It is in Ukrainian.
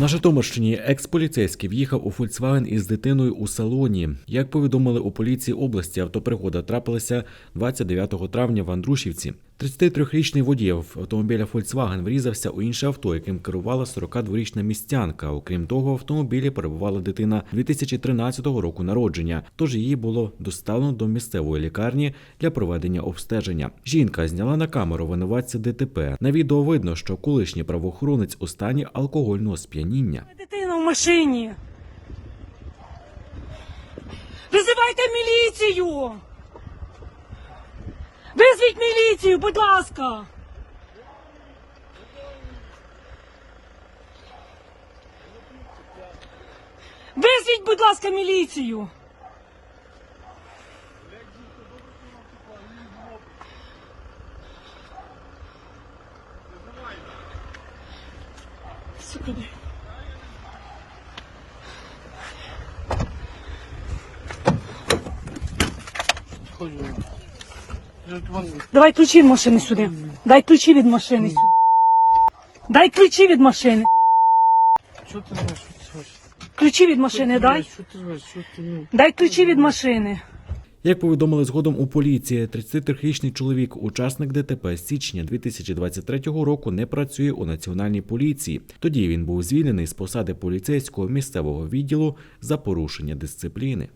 На Житомирщині екс-поліцейський в'їхав у Фольксваген із дитиною у салоні. Як повідомили у поліції області, автопригода трапилася 29 травня в Андрушівці. 33-річний водій автомобіля Volkswagen врізався у інше авто, яким керувала 42-річна містянка. Окрім того, в автомобілі перебувала дитина 2013 року народження, тож її було доставлено до місцевої лікарні для проведення обстеження. Жінка зняла на камеру винуватця ДТП. На відео видно, що колишній правоохоронець у стані алкогольного сп'яніння. Дитина в машині. Визивайте міліцію. Визвіть міліцію, будь ласка. Визвіть, будь ласка, міліцію. Сука. Давай ключі від машини сюди. Дай ключі від машини сюди. Дай ключі від машини. Що ти знаєш, що ти хочеш? Ключі від машини дай. Що ти знаєш, що ти, ну? Дай ключі від машини. Як повідомили згодом у поліції, 33-річний чоловік, учасник ДТП з січня 2023 року, не працює у національній поліції. Тоді він був звільнений з посади поліцейського місцевого відділу за порушення дисципліни.